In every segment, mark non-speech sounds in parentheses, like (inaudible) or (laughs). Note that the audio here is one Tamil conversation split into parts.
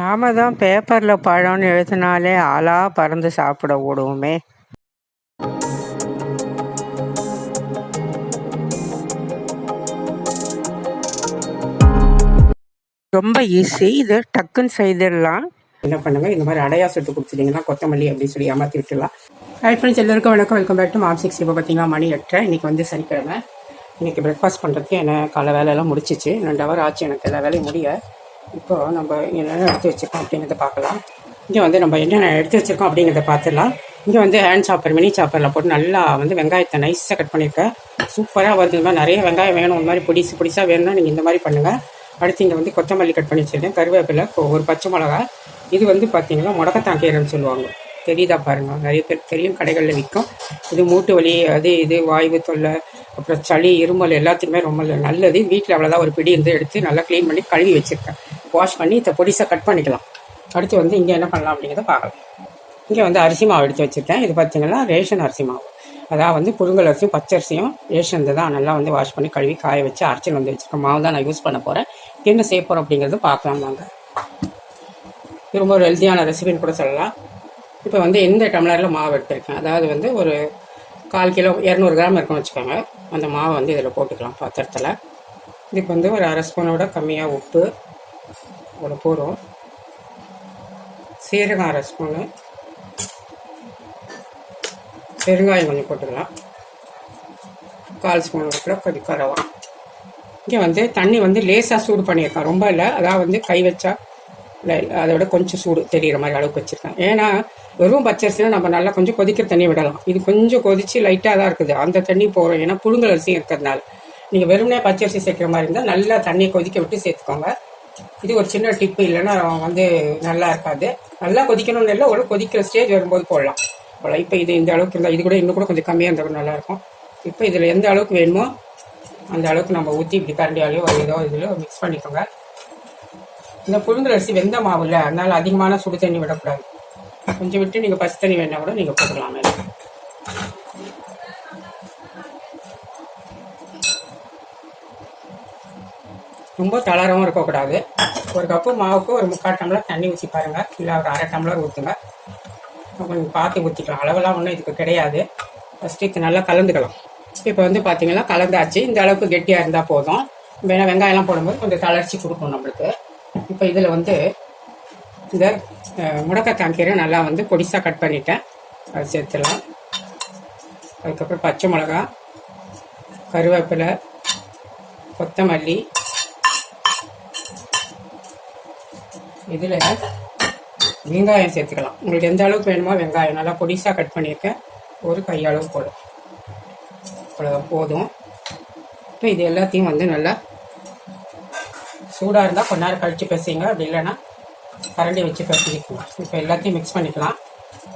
நாம தான் பேப்பரில் பழம்னு எழுதினாலே ஆளா பறந்து சாப்பிட ஓடுவோமே. ரொம்ப ஈஸி இது டக்குன்னு செய்திடலாம். என்ன பண்ணுங்க? இந்த மாதிரி அடையா சுட்டு கொடுத்துட்டீங்கன்னா கொத்தமல்லி அப்படின்னு சொல்லி ஏமாற்றி விட்டுலாம் ஹை ஃப்ரெண்ட்ஸ் எல்லாருக்கும் வணக்கம். Welcome back to mom six இப்போ பார்த்தீங்கன்னா மணி எட்டரை. இன்னைக்கு வந்து சனிக்கிழமை. இன்னைக்கு பிரேக்ஃபாஸ்ட் பண்ணுறதுக்கு என்ன? காலை வேலையெல்லாம் முடிச்சிச்சு. ரெண்டு ஹவர் ஆச்சு. எனக்கு எல்லா வேலையும் முடிய இப்போ நம்ம என்னென்ன எடுத்து வச்சுருக்கோம் அப்படிங்கிறத பார்க்கலாம். இங்கே வந்து நம்ம என்னென்ன எடுத்து வச்சுருக்கோம் அப்படிங்கிறத பார்த்துடலாம். இங்கே வந்து ஹேண்ட் சாப்பர் மினி சாப்பரில் போட்டு நல்லா வந்து வெங்காயத்தை நைஸாக கட் பண்ணியிருக்கேன் சூப்பராக வருது. இந்த மாதிரி நிறைய வெங்காயம் வேணும். இந்த மாதிரி பொடிசு பொடிசாக வேணும்னா நீங்கள் இந்த மாதிரி பண்ணுங்கள் அடுத்து இங்கே வந்து கொத்தமல்லி கட் பண்ணி வச்சிருக்கேன். கருவேப்பிலை ஒரு பச்சை மிளகா இது வந்து பார்த்தீங்கன்னா முடக்கத்தான் கீரைன்னு சொல்லுவாங்க. தெரியுதா பாருங்கள் நிறைய பேர் தெரியும். கடைகளில் விற்கும் இது மூட்டு வலி அது இது வாய்வு தொல்லை அப்புறம் சளி இருமல் எல்லாத்துக்குமே ரொம்ப நல்லது. வீட்டில் அவ்வளோதான் ஒரு பிடி இருந்து எடுத்து நல்லா க்ளீன் பண்ணி கழுவி வச்சுருக்கேன். வாஷ் பண்ணி இதை பொடிசாக கட் பண்ணிக்கலாம். அடுத்து வந்து இங்கே என்ன பண்ணலாம் அப்படிங்கிறத பார்க்கலாம். இங்கே வந்து அரிசி மாவு எடுத்து வச்சுருக்கேன். இது பார்த்தீங்கன்னா ரேஷன் அரிசி மாவு. அதாவது வந்து புழுங்கல் அரிசியும் பச்சரிசியும் ரேஷன் தான் நல்லா வந்து வாஷ் பண்ணி கழுவி காய வச்சு அரைச்சி வந்து வச்சுருக்கேன். மாவு தான் நான் யூஸ் பண்ண போகிறேன் என்ன செய்ய போகிறோம் அப்படிங்கிறது பார்க்கலாம் வாங்க. ரொம்ப ஒரு ஹெல்த்தியான ரெசிபின்னு கூட சொல்லலாம். இப்போ வந்து எந்த டம்ளரில் மாவு எடுத்திருக்கேன்? அதாவது வந்து ஒரு கால் கிலோ இரநூறு கிராம் இருக்குன்னு வச்சுக்கோங்க. அந்த மாவை வந்து இதில் போட்டுக்கலாம் பாத்திரத்தில். இதுக்கு வந்து ஒரு அரை ஸ்பூனோட கம்மியாக உப்பு ஒரு போகிறோம் சீரகம் அரை ஸ்பூனு. பெருங்காயம் கொஞ்சம் போட்டுக்கலாம். கால் ஸ்பூன் இருக்கிற கொஞ்சம் கரவா இங்கே வந்து தண்ணி வந்து லேசாக சூடு பண்ணியிருக்கேன் ரொம்ப இல்லை. அதாவது வந்து கை வச்சா இல்லை அதோட கொஞ்சம் சூடு தெரிகிற மாதிரி அளவுக்கு வச்சுருக்கேன். ஏன்னா வெறும் பச்சரிசினா நம்ம நல்லா கொஞ்சம் கொதிக்கிற தண்ணி விடலாம். இது கொஞ்சம் கொதிச்சு லைட்டாக தான் இருக்குது. அந்த தண்ணி போகிறோம் ஏன்னா புழுங்கல் அரிசியும் இருக்கிறதுனால. நீங்கள் வெறுமனே பச்சரிசி சேர்க்குற மாதிரி இருந்தால் நல்லா தண்ணியை கொதிக்க விட்டு சேர்த்துக்கோங்க. இது ஒரு சின்ன டிப்பு இல்லைன்னா வந்து நல்லா இருக்காது. நல்லா கொதிக்கணும்னு இல்லை ஒரு கொதிக்கிற ஸ்டேஜ் வரும்போது போடலாம். போடலாம். இப்போ இது இந்த அளவுக்கு இருந்தால் இது கூட இன்னும் கூட கொஞ்சம் கம்மியாக இருந்தால் கூட நல்லா இருக்கும். இப்போ இதில் எந்த அளவுக்கு வேணுமோ அந்த அளவுக்கு நம்ம ஊற்றி இப்படி கரண்டியாலேயோ ஒரு ஏதோ இதில் மிக்ஸ் பண்ணிக்கோங்க. இந்த புழுங்கல் அரிசி வெந்த மாவு இல்லை அதனால அதிகமான சுடு தண்ணி விடக்கூடாது. கொஞ்சம் விட்டு நீங்கள் பச்சை தண்ணி வேணா கூட நீங்கள் போட்டுக்கலாம் ரொம்ப தளரவும் இருக்கக்கூடாது. ஒரு கப்பு மாவுக்கு ஒரு முக்கால் டம்ளர் தண்ணி ஊற்றி பாருங்கள் இல்லை ஒரு அரை டம்ளர் ஊற்றுங்க கொஞ்சம் பார்த்து ஊற்றிக்கலாம் அளவெல்லாம் ஒன்றும் இதுக்கு கிடையாது. ஃபஸ்ட்டு இது நல்லா கலந்துக்கலாம். இப்போ வந்து பார்த்தீங்கன்னா கலந்தாச்சு. இந்த அளவுக்கு கெட்டியாக இருந்தால் போதும். வேணா வெங்காயம்லாம் போடும்போது கொஞ்சம் தளர்ச்சி கொடுக்கும் நம்மளுக்கு. இப்போ இதில் வந்து இந்த அஹ், முடக்கத்தான் கீரை நல்லா வந்து பொடிசாக கட் பண்ணிட்டேன். அது சேர்த்துலாம். அதுக்கப்புறம் பச்சை மிளகா கருவேப்பிலை கொத்தமல்லி இதில் வெங்காயம் சேர்த்துக்கலாம். உங்களுக்கு எந்த அளவுக்கு வேணுமோ வெங்காயம். நல்லா பொடிசாக கட் பண்ணியிருக்கேன். ஒரு கையளவு போடும் அவ்வளோதான் போதும். இப்போ இது எல்லாத்தையும் வந்து நல்லா சூடாக இருந்தால் கொஞ்ச நேரம் கழித்து பேசுங்க அப்படி இல்லைன்னா கரண்டி வச்சு பிசைக்கலாம் இப்போ எல்லாத்தையும் மிக்ஸ் பண்ணிக்கலாம்.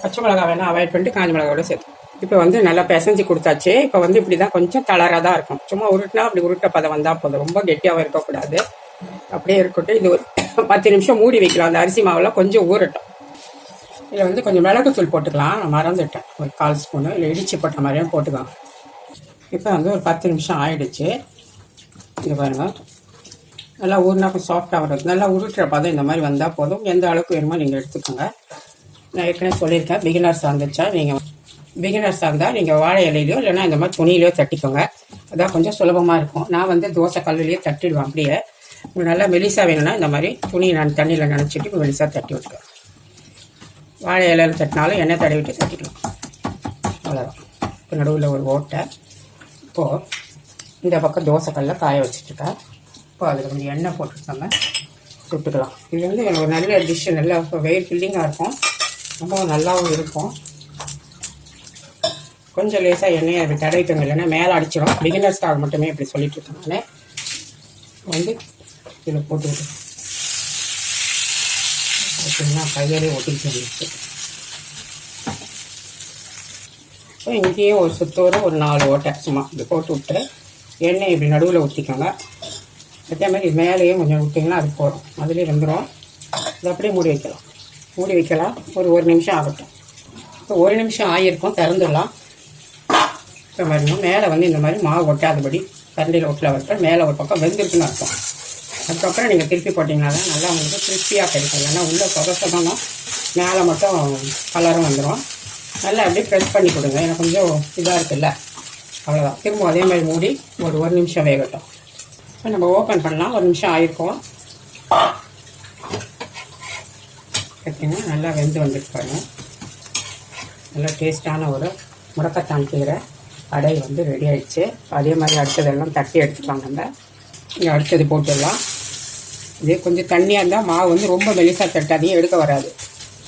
பச்சை மிளகா வேணால் அவாய்ட் பண்ணிட்டு காஞ்சி மிளகாவோட சேர்த்து. இப்போ வந்து நல்லா பிசைஞ்சு கொடுத்தாச்சு. இப்போ வந்து இப்படி தான் கொஞ்சம் தளராக தான் இருக்கும். சும்மா உருட்டினா அப்படி உருட்ட பதம் வந்தால் போதும். ரொம்ப கெட்டியாகவும் இருக்கக்கூடாது. அப்படியே இருக்கட்டும். இது ஒரு (laughs) பத்து நிமிஷம் மூடி வைக்கலாம். அந்த அரிசி மாவுலாம் கொஞ்சம் ஊறட்டும். இதில் வந்து கொஞ்சம் மிளகுத்தூள் போட்டுக்கலாம். நான் மறந்துட்டேன். ஒரு கால் ஸ்பூனு. இல்லை இடிச்சு போட்ட மாதிரியும் போட்டுக்கலாம். இப்போ வந்து ஒரு பத்து நிமிஷம் ஆயிடுச்சு. இது பாருங்கள் நல்லா ஊறினா கொஞ்சம் சாஃப்டாக வரும். நல்லா உருட்டுற பதம் இந்த மாதிரி வந்தால் போதும். எந்த அளவுக்கு வேணுமோ நீங்கள் எடுத்துக்கோங்க. நான் ஏற்கனவே சொல்லியிருக்கேன். பிகினர்ஸ் வந்துச்சா நீங்கள் பிகினர்ஸ் இருந்தால் நீங்கள் வாழை இலையிலையோ இல்லைன்னா இந்த மாதிரி துணியிலையோ தட்டிக்கோங்க. அதான் கொஞ்சம் சுலபமாக இருக்கும். நான் வந்து தோசை கல்லுலேயே தட்டிடுவேன் அப்படியே. உங்களுக்கு நல்லா மெலிசாக வேணும்னா இந்த மாதிரி துணியை நான் தண்ணியில் நினச்சிட்டு மெலிசாக தட்டி விட்டுக்கலாம். வாழை இலையில் தட்டினாலும் எண்ணெய் தடவிட்டு தட்டிக்கலாம். அவ்வளோதான் இப்போ நடுவில் ஒரு ஓட்டை. இப்போது இந்த பக்கம் தோசைக்கல்ல காய வச்சுட்டுருக்கேன் இப்போ அதில் கொஞ்சம் எண்ணெய் போட்டுருக்காங்க சுட்டுக்கலாம். இது வந்து ஒரு நல்ல டிஷ்ஷு நல்லா வெயில் ஃபில்லிங்காக இருக்கும். ரொம்ப நல்லாவும் இருக்கும். கொஞ்சம் லேசாக எண்ணெயை அப்படி தடவிக்கோங்க இல்லைன்னா மேலே அடிச்சிடும். பிகினர்ஸ்க்காக மட்டுமே இப்படி சொல்லிட்டு இருக்கேன் நான். வந்து இதில் போட்டுக்கிட்டு பார்த்தீங்கன்னா கையாலே ஒட்டிட்டு வந்துச்சு ஸோ இங்கேயும் ஒரு சுத்தோட ஒரு நாலு ஓட்டை சும்மா இப்படி போட்டு விட்டு எண்ணெய் இப்படி நடுவில் ஊற்றிக்கோங்க அதே மாதிரி மேலேயும் கொஞ்சம் விட்டிங்கன்னா அது போகிறோம் அதுலேயே வந்துடும் இது அப்படியே மூடி வைக்கலாம். மூடி வைக்கலாம். ஒரு ஒரு நிமிஷம் ஆகட்டும். இப்போ ஒரு நிமிஷம் ஆகியிருக்கும் திறந்துடலாம். இப்போ பாருங்க மேலே வந்து இந்த மாதிரி மாவு ஒட்டாதபடி கரண்டியில் ஒட்டில் வைப்பேன் மேலே ஒரு பக்கம் வெந்திருக்குன்னு அர்த்தம். அதுக்கப்புறம் நீங்கள் திருப்பி போட்டிங்கன்னா தான் நல்லா உங்களுக்கு கிறிஸ்பியாக கிடைக்கும். இல்லைன்னா உள்ளே சொதசதம்னா மேலே மட்டும் கலரும் வந்துடும் நல்லா அப்படியே ப்ரெஸ் பண்ணி கொடுங்க. எனக்கு கொஞ்சம் இதாக இருக்குல்ல. அவ்வளோதான் திரும்ப அதே மாதிரி மூடி ஒரு ஒரு நிமிஷம் வேகட்டும். இப்போ நம்ம ஓப்பன் பண்ணலாம். ஒரு நிமிஷம் ஆயிருக்கும். பார்த்தீங்கன்னா நல்லா வெந்து வந்துட்டு பாருங்க. நல்லா டேஸ்ட்டான ஒரு முடக்கத்தான் கீரை. அடை வந்து ரெடி ஆயிடுச்சு. அதே மாதிரி அடுத்ததெல்லாம் தட்டி எடுத்துக்கலாம் நம்ம. இங்கே அடுத்தது போட்டுடலாம். இதே கொஞ்சம் தண்ணியாக இருந்தால் மாவு வந்து ரொம்ப மெலிசாக தட்டாதையும் எடுக்க வராது.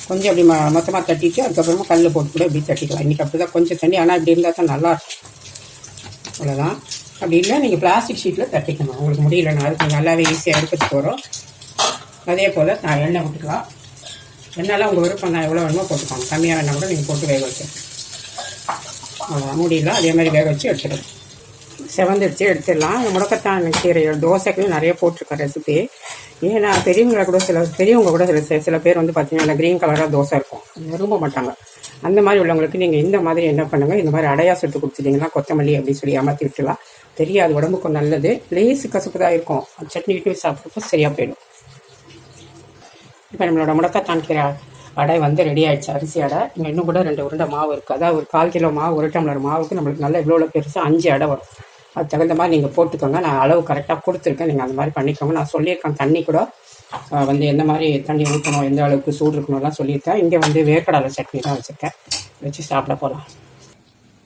கொஞ்சம் அப்படி ம மொத்தமாக தட்டிட்டு அதுக்கப்புறமா கல் போட்டு கூட இப்படி தட்டிக்கலாம். இன்றைக்கி அப்படி தான் கொஞ்சம் தண்ணி ஆனால் இப்படி இருந்தால் தான் நல்லாயிருக்கும் அவ்வளோதான் அப்படி இல்லை நீங்கள் பிளாஸ்டிக் ஷீட்டில் தட்டிக்கணும். உங்களுக்கு முடியலன்னா அதுக்கு நல்லாவே ஈஸியாக எடுத்துட்டு போகிறோம் அதே போல் நான் எண்ணெய் விட்டுக்கலாம் எண்ணெய்லாம் உங்கள் விருப்பம் நான் எவ்வளோ வேணுமோ போட்டுக்கோங்க கம்மியாக வேணால் கூட நீங்கள் போட்டு வேக வச்சு அவ்வளோதான் முடியலாம் அதே மாதிரி வேக வச்சு எடுத்துடணும் செவந்துடுச்சு எடுத்துடலாம். முடக்கத்தான் கீரை தோசைக்கு நிறைய போட்டிருக்கேன் ரெசிபி ஏன்னா பெரியவங்களை கூட சில பெரியவங்க கூட சில சில பேர் வந்து பார்த்தீங்கன்னா க்ரீன் கலராக தோசை இருக்கும். விரும்ப மாட்டாங்க. அந்த மாதிரி உள்ளவங்களுக்கு நீங்கள் இந்த மாதிரி என்ன பண்ணுங்கள் இந்த மாதிரி அடையா சுட்டு கொடுத்துட்டீங்கன்னா கொத்தமல்லி அப்படின்னு சொல்லி அமர்த்தி விட்டுலாம் தெரியாது உடம்புக்கும் நல்லது. லேசு கசப்பு தான் இருக்கும். சட்னி விட்டு சாப்பிட்றப்போ சரியாக போயிடும். இப்போ நம்மளோட முடக்கத்தான் கீரை அடை வந்து ரெடி ஆகிடுச்சு அரிசி அடை. இங்கே இன்னும் கூட ரெண்டு உருண்டை மாவு இருக்குது அதாவது ஒரு கால் கிலோ மாவு ஒரு டம்ளர் மாவுக்கு நம்மளுக்கு நல்ல இவ்வளோ பெருசாக அஞ்சு அடை வரும். அது தகுந்த மாதிரி நீங்கள் போட்டுக்கோங்க. நான் அளவு கரெக்டாக கொடுத்துருக்கேன். நீங்கள் அந்த மாதிரி பண்ணிக்கோங்க. நான் சொல்லியிருக்கேன். தண்ணி கூட வந்து எந்த மாதிரி தண்ணி ஊற்றணும் எந்த அளவுக்கு சூடு இருக்கணும்லாம் சொல்லியிருக்கேன். இங்கே வந்து வேர்க்கடலை சட்னி தான் வச்சுருக்கேன். வச்சு சாப்பிட போகலாம்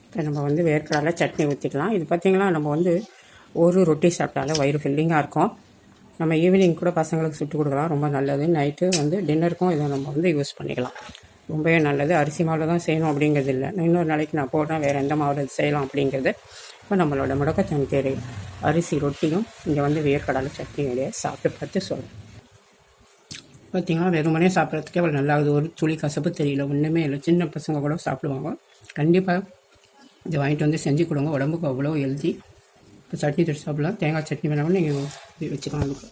இப்போ நம்ம வந்து வேர்க்கடலை சட்னி ஊற்றிக்கலாம் இது பார்த்திங்கன்னா நம்ம வந்து ஒரு ரொட்டி சாப்பிட்டாலே வயிறு ஃபில்லிங்காக இருக்கும். நம்ம ஈவினிங் கூட பசங்களுக்கு சுட்டு கொடுக்கலாம். ரொம்ப நல்லது. நைட்டு வந்து டின்னருக்கும் இதை நம்ம வந்து யூஸ் பண்ணிக்கலாம். ரொம்பவே நல்லது. அரிசி மாவில் தான் செய்யணும் அப்படிங்கிறது இல்லை. இன்னொரு நாளைக்கு நான் போடுறேன் வேறு எந்த மாவில் செய்யலாம் அப்படிங்கிறது இப்போ நம்மளோட முடக்கத்தான் தேரை அரிசி ரொட்டியும் இங்கே வந்து வேர்க்கடலை சட்னியோடைய சாப்பிட்டு பார்த்து சொல்கிறேன் பார்த்தீங்கன்னா வெறுமனே சாப்பிட்றதுக்கே அவ்வளோ நல்லா இருக்குது ஒரு துளி கசப்பு தெரியல ஒன்றுமே இல்லை. சின்ன பசங்க கூட சாப்பிடுவாங்க. கண்டிப்பாக இதை வாங்கிட்டு வந்து செஞ்சு கொடுங்க. உடம்புக்கு அவ்வளோ ஹெல்தி இப்போ சட்னி தொட்டு சாப்பிடலாம். தேங்காய் சட்னி வேணாமல் நீங்கள் வச்சுக்கலாம். அதுக்கு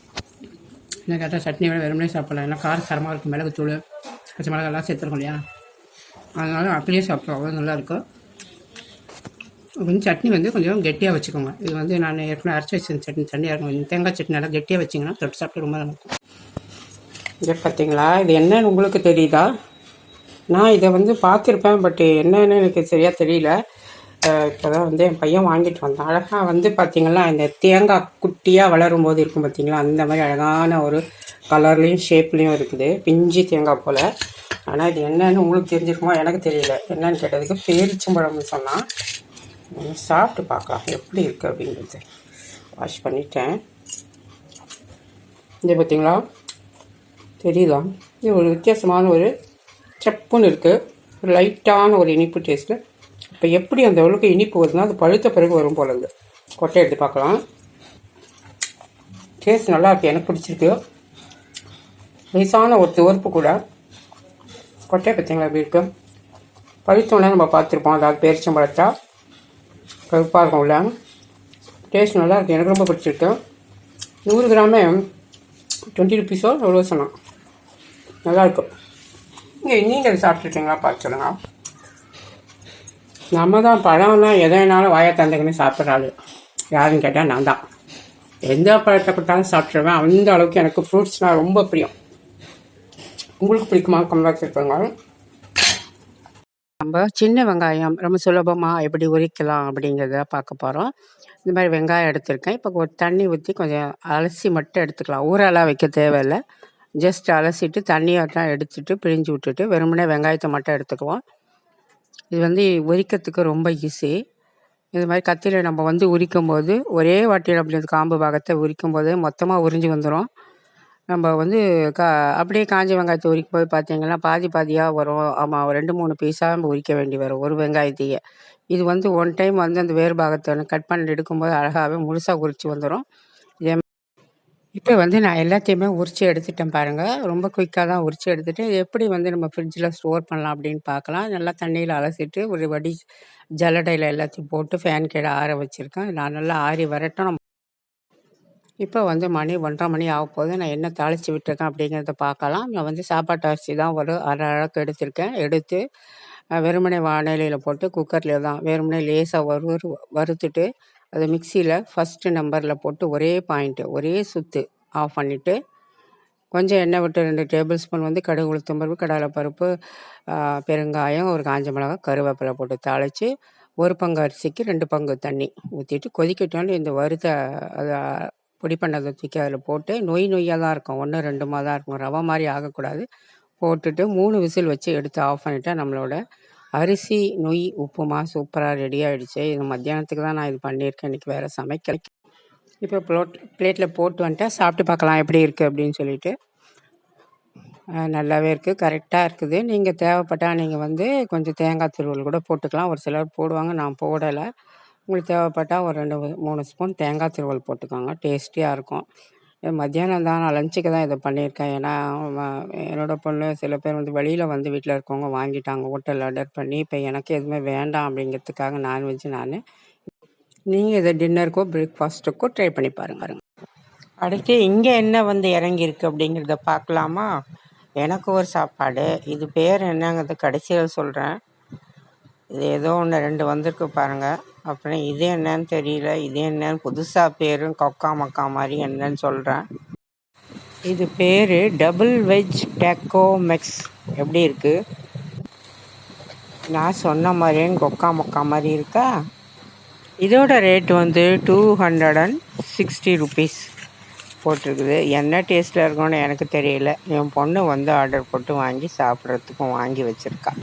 என்ன கேட்டால் சட்னி வேணால் வெறுமனே சாப்பிடலாம். ஏன்னா கார சரமாக இருக்கும் மிளகு தூள் பச்சை மிளகாலாம் சேர்த்துருக்கோம் இல்லையா? அதனால அப்படியே சாப்பிடுவோம் அவ்வளோ நல்லாயிருக்கும் கொஞ்சம் சட்னி வந்து கொஞ்சம் கெட்டியாக வச்சுக்கோங்க. இது வந்து நான் ஏற்கனவே அரைச்சி வச்சிருந்த சட்னி தண்ணியாக இருக்கும் தேங்காய் சட்னி நல்லா கெட்டியாக வச்சிங்கன்னா தொட்டு சாப்பிட்டு ரொம்ப நல்லாயிருக்கும் இருக்கும். பார்த்தீங்களா இது என்னன்னு உங்களுக்கு தெரியுதா? நான் இதை வந்து பார்த்துருப்பேன் பட் என்னன்னு எனக்கு சரியாக தெரியல. இப்போ தான் வந்து என் பையன் வாங்கிட்டு வந்தான். அழகாக வந்து பார்த்திங்கன்னா இந்த தேங்காய் குட்டியாக வளரும் போது இருக்கும் பார்த்தீங்களா அந்த மாதிரி அழகான ஒரு கலர்லேயும் ஷேப்லேயும் இருக்குது. பிஞ்சு தேங்காய் போல். ஆனால் இது என்னன்னு உங்களுக்கு தெரிஞ்சிருக்குமோ? எனக்கு தெரியல. என்னன்னு கேட்டதுக்கு பேரிச்சம்பழம்னு சொன்னால் சாப்பிட்டு பார்க்கலாம் எப்படி இருக்குது அப்படிங்கிறது வாஷ் பண்ணிட்டேன். இது பார்த்தீங்களா தெரியுதா? இது ஒரு வித்தியாசமான ஒரு சப்புன்னு இருக்குது ஒரு லைட்டான ஒரு இனிப்பு டேஸ்ட்டு இப்போ எப்படி அந்த அளவுக்கு இனிப்பு வருதுன்னா அது பழுத்த பிறகு வரும் போல இருக்குது கொட்டை எடுத்து பார்க்கலாம் டேஸ்ட் நல்லா இருக்கு எனக்கு பிடிச்சிருக்கு. லேசான ஒரு துவர்ப்பு கூட. கொட்டை பார்த்தீங்களா எப்படி இருக்கு? பழுத்தோன்னே நம்ம பார்த்துருப்போம் அதாவது பேரிச்சம்பழத்தா. கருப்பாக இருக்கும் உள்ள. டேஸ்ட் நல்லாயிருக்கு எனக்கு ரொம்ப பிடிச்சிருக்கு. நூறு கிராமே டுவெண்ட்டி ருபீஸோ எவ்வளோ சொன்னான். நல்லாயிருக்கும் இங்கே நீங்கள் சாப்பிட்ருக்கீங்களா பார்த்து சொல்லுங்கள் நம்ம தான் பழம்லாம் எதை வேணாலும் வாயை தந்தைக்குன்னு சாப்பிட்றாரு யாருன்னு கேட்டால் நான் தான். எந்த பழத்தை கொடுத்தாலும் சாப்பிட்ருவேன் அந்த அளவுக்கு எனக்கு ஃப்ரூட்ஸ்னால் ரொம்ப பிரியம். உங்களுக்கு பிடிக்குமா? கம்பேக் இருப்பாங்க நம்ம சின்ன வெங்காயம் ரொம்ப சுலபமாக எப்படி உரிக்கலாம் அப்படிங்கிறத பார்க்க போகிறோம் இந்த மாதிரி வெங்காயம் எடுத்திருக்கேன். இப்போ ஒரு தண்ணி ஊற்றி கொஞ்சம் அலசி மட்டும் எடுத்துக்கலாம். ஊரெல்லாம் வைக்க தேவையில்லை. ஜஸ்ட் அலசிட்டு தண்ணியெல்லாம் எடுத்துட்டு பிழிஞ்சு விட்டுட்டு வெறுமனே வெங்காயத்தை மட்டும் எடுத்துக்குவோம். இது வந்து உரிக்கிறதுக்கு ரொம்ப ஈஸி இது மாதிரி கத்தியில் நம்ம வந்து உரிக்கும் போது ஒரே வாட்டியில் அப்படி அந்த காம்பு பாகத்தை உரிக்கும் போது மொத்தமாக உறிஞ்சி வந்துடும் நம்ம வந்து கா அப்படியே காஞ்ச வெங்காயத்தை உரிக்கும் போது பார்த்தீங்கன்னா பாதி பாதியாக வரும். ஆமாம் ஒரு ரெண்டு மூணு பீஸாக நம்ம உரிக்க வேண்டி வரும் ஒரு வெங்காயத்தையே. இது வந்து ஒன் டைம் வந்து அந்த வேறு பாகத்தை கட் பண்ணி எடுக்கும்போது அழகாகவே முழுசாக உரிச்சு வந்துடும் இதே இப்போ வந்து நான் எல்லாத்தையுமே உரிச்சு எடுத்துட்டேன் பாருங்கள் ரொம்ப குயிக்காக தான் உரிச்சு எடுத்துகிட்டு எப்படி வந்து நம்ம ஃப்ரிட்ஜில் ஸ்டோர் பண்ணலாம் அப்படின்னு பார்க்கலாம் நல்லா தண்ணியில் அலசிட்டு ஒரு வடி ஜல்லடையில் எல்லாத்தையும் போட்டு ஃபேன் கீழே ஆற வச்சுருக்கேன். நான் நல்லா ஆறி வரட்டும். நம்ம இப்போ வந்து மணி ஒன்றரை மணி ஆக போகுது நான் என்ன தாளித்து விட்டுருக்கேன் அப்படிங்கிறத பார்க்கலாம். நான் வந்து சாப்பாட்டு அரிசி தான் ஒரு அரை அளவுக்கு எடுத்திருக்கேன். எடுத்து வெறுமனை வெறுமனே வானிலையில் போட்டு குக்கரில் தான் வெறுமனே லேசாக வறு வறுத்துட்டு அதை மிக்சியில் ஃபஸ்ட்டு நம்பரில் போட்டு ஒரே பாயிண்ட்டு ஒரே சுத்து ஆஃப் பண்ணிவிட்டு கொஞ்சம் எண்ணெய் விட்டு ரெண்டு டேபிள் ஸ்பூன் வந்து கடுகு உளுத்தம் பருப்பு கடலைப்பருப்பு பெருங்காயம் ஒரு காஞ்ச மிளகாய் கருவேப்பிலை போட்டு தாளித்து ஒரு பங்கு அரிசிக்கு ரெண்டு பங்கு தண்ணி ஊற்றிட்டு கொதிக்கட்டோன்னு இந்த வறுத்த அதை பொடி பண்ணதை தூக்கி அதில் போட்டு நொய் நொய்யாக தான் இருக்கும். ஒன்று ரெண்டுமாக தான் இருக்கும். ரவை மாதிரி ஆகக்கூடாது. போட்டுட்டு மூணு விசில் வச்சு எடுத்து ஆஃப் பண்ணிட்டா நம்மளோட அரிசி நொய் உப்புமா சூப்பராக ரெடி ஆகிடுச்சு இது மத்தியானத்துக்கு தான் நான் இது பண்ணியிருக்கேன். இன்றைக்கி வேறு சமைக்கல. இப்போ ப்ளோட் பிளேட்டில் போட்டு வந்துட்டேன் சாப்பிட்டு பார்க்கலாம் எப்படி இருக்குது அப்படின்னு சொல்லிட்டு. நல்லாவே இருக்குது கரெக்டாக இருக்குது. நீங்கள் தேவைப்பட்டால் நீங்கள் வந்து கொஞ்சம் தேங்காய் துருவல் கூட போட்டுக்கலாம். ஒரு சிலர் போடுவாங்க. நான் போடலை. உங்களுக்கு தேவைப்பட்டால் ஒரு ரெண்டு மூணு ஸ்பூன் தேங்காய் துருவல் போட்டுக்கோங்க. டேஸ்டியாக இருக்கும். மத்தியானம் தான் நான் லஞ்சுக்கு தான் இதை பண்ணியிருக்கேன். ஏன்னா என்னோடய என்னோட பொண்ணு சில பேர் வந்து வெளியில் வந்து வீட்டில் இருக்கவங்க வாங்கிட்டாங்க. ஹோட்டல் ஆர்டர் பண்ணி இப்போ எனக்கு எதுவுமே வேண்டாம் அப்படிங்கிறதுக்காக நான்வெஜ் நான். நீங்கள் இதை டின்னருக்கோ பிரேக்ஃபாஸ்ட்டுக்கோ ட்ரை பண்ணி பாருங்க. அடுத்து இங்கே என்ன வந்து இறங்கியிருக்கு அப்படிங்கிறத பார்க்கலாமா? எனக்கு ஒரு சாப்பாடு. இது பேர் என்னங்கிறது கடைசியில் சொல்கிறேன் இது ஏதோ ஒன்று ரெண்டு வந்திருக்கு பாருங்கள் அப்புறம் இது என்னன்னு தெரியல இது என்னன்னு புதுசாக பேரும் கொக்கா மக்கா மாதிரி என்னன்னு சொல்கிறேன் இது பேர் டபுள் வெஜ் டேக்கோ மெக்ஸ். எப்படி இருக்குது நான் சொன்ன மாதிரியே கொக்கா மக்கா மாதிரி இருக்கா? இதோட ரேட் வந்து two hundred and sixty rupees போட்டிருக்குது. என்ன டேஸ்ட்டில் இருக்கும்னு எனக்கு தெரியல. என் பொண்ணு வந்து ஆர்டர் போட்டு வாங்கி சாப்பிட்றதுக்கும் வாங்கி வச்சுருக்கா.